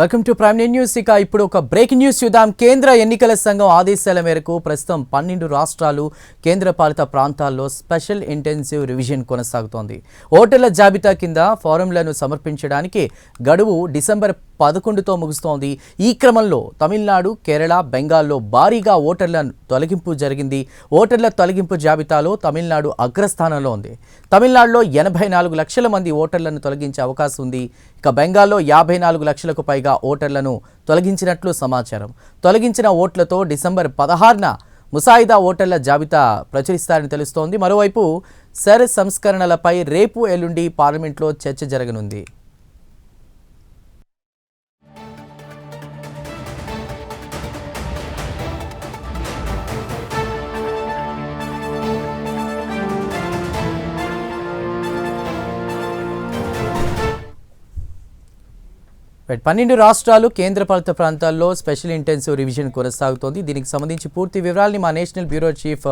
Welcome to prime news ఇక ఇప్పుడు ఒక బ్రేకింగ్ న్యూస్ చూద్దాం. కేంద్ర ఎన్నికల సంఘం ఆదేశాల మేరకు ప్రస్తుతం పన్నెండు రాష్ట్రాలు కేంద్రపాలిత ప్రాంతాల్లో స్పెషల్ ఇంటెన్సివ్ రివిజన్ కొనసాగుతోంది. ఓటర్ల జాబితా కింద ఫారంలను సమర్పించడానికి గడువు డిసెంబర్ పదకొండుతో ముగుస్తోంది. ఈ క్రమంలో తమిళనాడు కేరళ బెంగాల్లో భారీగా ఓటర్ల తొలగింపు జరిగింది. ఓటర్ల తొలగింపు జాబితాలో తమిళనాడు అగ్రస్థానంలో ఉంది. తమిళనాడులో ఎనభై నాలుగు లక్షల మంది ఓటర్లను తొలగించే అవకాశం ఉంది. ఇక బెంగాల్లో యాభై నాలుగు లక్షలకు పైగా ఓటర్లను తొలగించినట్లు సమాచారం. తొలగించిన ఓట్లతో డిసెంబర్ పదహారున ముసాయిదా ఓటర్ల జాబితా ప్రచురిస్తారని తెలుస్తోంది. మరోవైపు సర్ సంస్కరణలపై రేపు ఎల్లుండి పార్లమెంట్లో చర్చ జరగనుంది. పన్నెండు రాష్ట్రాలు కేంద్రపాలిత ప్రాంతాల్లో స్పెషల్ ఇంటెన్సివ్ రివిజన్ కొనసాగుతోంది. దీనికి సంబంధించి పూర్తి వివరాల్ని మా నేషనల్ బ్యూరో చీఫ్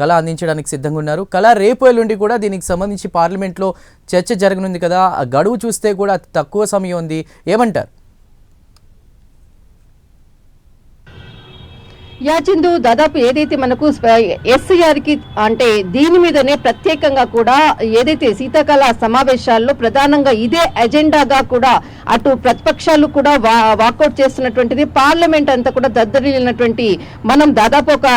కళ అందించడానికి సిద్ధంగా ఉన్నారు. కళ రేపు ఎల్లుండి కూడా దీనికి సంబంధించి పార్లమెంట్లో చర్చ జరగనుంది కదా. ఆ గడువు చూస్తే కూడా తక్కువ సమయం ఉంది. ఏమంటారు? యాచిందు దాదాపు ఏదైతే మనకు ఎస్సీఆర్కి అంటే దీని మీదనే ప్రత్యేకంగా కూడా ఏదైతే శీతాకాల సమావేశాల్లో ప్రధానంగా ఇదే ఎజెండాగా కూడా అటు ప్రతిపక్షాలు కూడా వాకౌట్ చేస్తున్నటువంటిది పార్లమెంట్ అంతా కూడా దద్దరిల్లినటువంటి మనం దాదాపు ఒక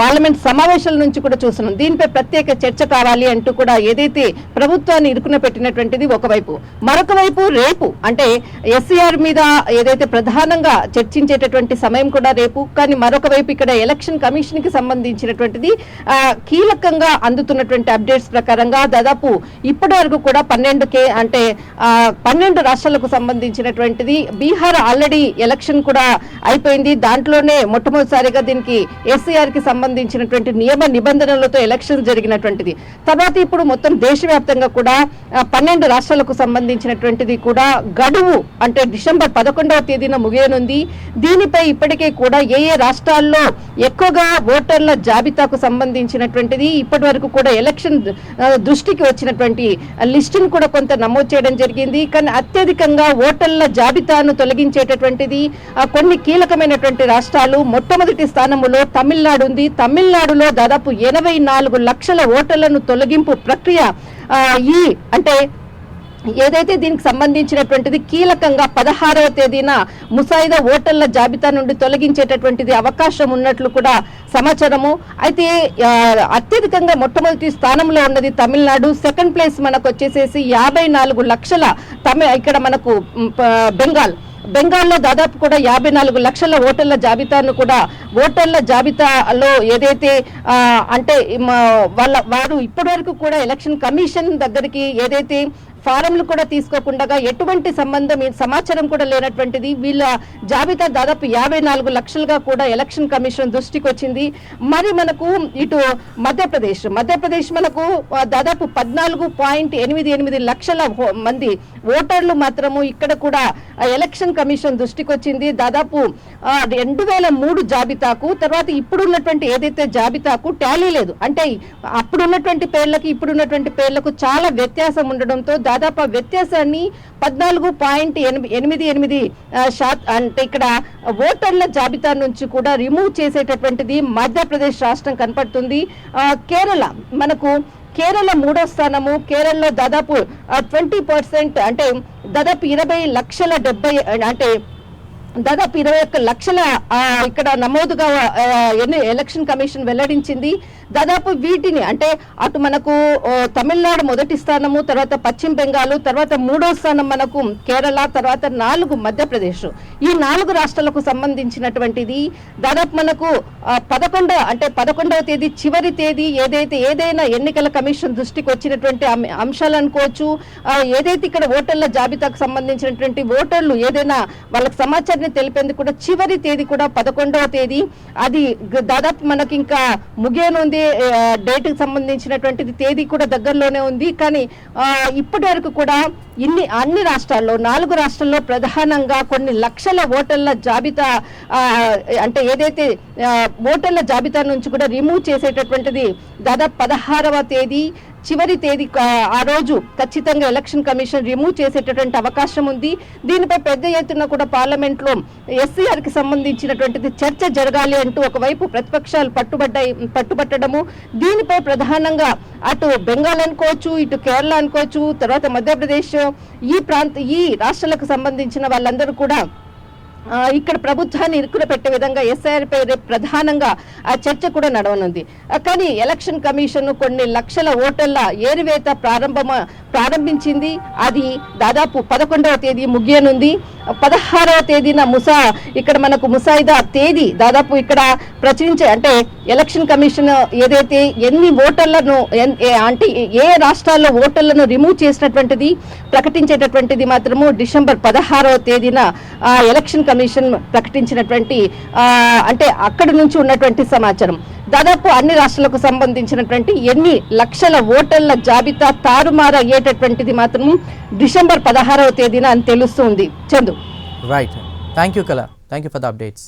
పార్లమెంట్ సమావేశాల నుంచి కూడా చూస్తున్నాం. దీనిపై ప్రత్యేక చర్చ కావాలి అంటూ కూడా ఏదైతే ప్రభుత్వాన్ని ఇరుకున పెట్టినటువంటిది ఒకవైపు. మరొక వైపు రేపు అంటే ఎస్సీఆర్ మీద ఏదైతే ప్రధానంగా చర్చించేటటువంటి సమయం కూడా రేపు కానీ మరొక మరోవైపు ఇక్కడ ఎలక్షన్ కమిషన్కి సంబంధించినటువంటిది కీలకంగా అందుతున్నటువంటి అప్డేట్స్ ప్రకారంగా దాదాపు ఇప్పటి వరకు కూడా పన్నెండు కే అంటే పన్నెండు రాష్ట్రాలకు సంబంధించినటువంటిది. బీహార్ ఆల్రెడీ ఎలక్షన్ కూడా అయిపోయింది. దాంట్లోనే మొట్టమొదటిసారిగా దీనికి ఎస్సీఆర్కి సంబంధించినటువంటి నియమ నిబంధనలతో ఎలక్షన్ జరిగినటువంటిది. తర్వాత ఇప్పుడు మొత్తం దేశవ్యాప్తంగా కూడా పన్నెండు రాష్ట్రాలకు సంబంధించినటువంటిది కూడా గడువు అంటే డిసెంబర్ పదకొండవ తేదీన ముగియనుంది. దీనిపై ఇప్పటికే కూడా ఏ ఏ ఎన్నికల్లో ఎక్కువగా ఓటర్ల జాబితాకు సంబంధించినటువంటిది ఇప్పటి వరకు కూడా ఎలక్షన్ దృష్టికి వచ్చినటువంటి లిస్టును కూడా కొంత నమోదు చేయడం జరిగింది. కానీ అత్యధికంగా ఓటర్ల జాబితాను తొలగించేటటువంటిది కొన్ని కీలకమైనటువంటి రాష్ట్రాలు. మొట్టమొదటి స్థానంలో తమిళనాడు ఉంది. తమిళనాడులో దాదాపు ఎనభై నాలుగు లక్షల ఓటర్లను తొలగింపు ప్రక్రియ ఈ అంటే ఏదైతే దీనికి సంబంధించినటువంటిది కీలకంగా పదహారవ తేదీన ముసాయిదా ఓటర్ల జాబితా నుండి తొలగించేటటువంటిది అవకాశం ఉన్నట్లు కూడా సమాచారము. అయితే అత్యధికంగా మొట్టమొదటి స్థానంలో ఉన్నది తమిళనాడు. సెకండ్ ప్లేస్ మనకు వచ్చేసేసి యాభై నాలుగు లక్షల తమి ఇక్కడ మనకు బెంగాల్. బెంగాల్లో దాదాపు కూడా యాభై నాలుగు లక్షల ఓటర్ల జాబితాను కూడా ఓటర్ల జాబితాలో ఏదైతే అంటే వాళ్ళ వారు ఇప్పటివరకు కూడా ఎలక్షన్ కమిషన్ దగ్గరికి ఏదైతే ఫారంలు కూడా తీసుకోకుండా ఎటువంటి సంబంధం సమాచారం కూడా లేనటువంటిది. వీళ్ళ జాబితా దాదాపు యాభై నాలుగు లక్షలుగా కూడా ఎలక్షన్ కమిషన్ దృష్టికి వచ్చింది మరి మనకు ఇటు మధ్యప్రదేశ్ మధ్యప్రదేశ్ మనకు దాదాపు పద్నాలుగు పాయింట్ ఎనిమిది ఎనిమిది లక్షల మంది ఓటర్లు మాత్రము ఇక్కడ కూడా ఎలక్షన్ కమిషన్ దృష్టికి వచ్చింది దాదాపు రెండు వేల మూడు జాబితాకు తర్వాత ఇప్పుడున్నటువంటి ఏదైతే జాబితాకు టాలీ లేదు. అంటే అప్పుడున్నటువంటి పేర్లకు ఇప్పుడున్నటువంటి పేర్లకు చాలా వ్యత్యాసం ఉండడంతో దాదాపు వ్యత్యాసాన్ని పద్నాలుగు పాయింట్ ఎనిమిది ఎనిమిది ఎనిమిది శాత అంటే ఇక్కడ ఓటర్ల జాబితా నుంచి కూడా రిమూవ్ చేసేటటువంటిది మధ్యప్రదేశ్ రాష్ట్రం కనపడుతుంది. కేరళ మనకు కేరళ మూడో స్థానము కేరళలో దాదాపు ట్వంటీ పర్సెంట్ అంటే దాదాపు ఇరవై లక్షల డెబ్బై అంటే దాదాపు ఇరవై ఒక్క లక్షల ఇక్కడ నమోదుగా ఎలక్షన్ కమిషన్ వెల్లడించింది. దాదాపు వీటిని అంటే అటు మనకు తమిళనాడు మొదటి స్థానము తర్వాత పశ్చిమ బెంగాల్ తర్వాత మూడో స్థానం మనకు కేరళ తర్వాత నాలుగు మధ్యప్రదేశ్. ఈ నాలుగు రాష్ట్రాలకు సంబంధించినటువంటిది. దాదాపు మనకు ఆ, పదకొండవ అంటే పదకొండవ తేదీ చివరి తేదీ ఏదైతే ఏదైనా ఎన్నికల కమిషన్ దృష్టికి వచ్చినటువంటి అంశాలు అనుకోవచ్చు. ఏదైతే ఇక్కడ ఓటర్ల జాబితాకు సంబంధించినటువంటి ఓటర్లు ఏదైనా వాళ్ళకి సమాచారాన్ని తెలిపేందుకు కూడా చివరి తేదీ కూడా పదకొండవ తేదీ. అది దాదాపు మనకి ఇంకా ముగియనుంది డేట్ సంబంధించినటువంటిది తేదీ కూడా దగ్గరలోనే ఉంది. కానీ ఇప్పటి వరకు కూడా ఇన్ని అన్ని రాష్ట్రాల్లో నాలుగు రాష్ట్రాల్లో ప్రధానంగా కొన్ని లక్షల ఓటర్ల జాబితా అంటే ఏదైతే ఓటర్ల జాబితా నుంచి కూడా రిమూవ్ చేసేటటువంటిది దాదాపు పదహారవ తేదీ. చివరి తేదీ ఆ, రోజు ఖచ్చితంగా ఎలక్షన్ కమిషన్ రిమూవ్ చేసేటటువంటి అవకాశం ఉంది. దీనిపై పెద్ద ఎత్తున కూడా పార్లమెంట్లో సంబంధించినటువంటిది చర్చ జరగాలి అంటూ ఒకవైపు ప్రతిపక్షాలు పట్టుబడ్డాయి పట్టుబట్టడము దీనిపై ప్రధానంగా అటు బెంగాల్ అనుకోవచ్చు ఇటు కేరళ అనుకోవచ్చు తర్వాత మధ్యప్రదేశ్ ఈ ప్రాంత ఈ రాష్ట్రాలకు సంబంధించిన వాళ్ళందరూ కూడా ఇక్కడ ప్రభుత్వాన్ని ఇరుకున పెట్టే విధంగా ఎస్ఐఆర్ పై ప్రధానంగా ఆ చర్చ కూడా నడవనుంది. కానీ ఎలక్షన్ కమిషన్ కొన్ని లక్షల ఓటర్ల ఏరివేత ప్రారంభమ ప్రారంభించింది. అది దాదాపు పదకొండవ తేదీ ముగియనుంది. పదహారవ తేదీన ముసా ఇక్కడ మనకు ముసాయిదా తేదీ దాదాపు ఇక్కడ ప్రచురించే అంటే ఎలక్షన్ కమిషన్ ఏదైతే ఎన్ని ఓటర్లను ఏ- అంటే ఏ రాష్ట్రాల్లో ఓటర్లను రిమూవ్ చేసినటువంటిది ప్రకటించేటటువంటిది మాత్రము డిసెంబర్ పదహారవ తేదీన ఎలక్షన్ కమిషన్ ప్రకటించినటువంటి అంటే అక్కడి నుంచి ఉన్నటువంటి సమాచారం. దాదాపు అన్ని రాష్ట్రాలకు సంబంధించినటువంటి ఎన్ని లక్షల ఓటర్ల జాబితా తారుమారు అయ్యేటటువంటిది మాత్రం డిసెంబర్ పదహారవ తేదీన అని తెలుస్తుంది. Chandu. Right thank you Kala thank you for the updates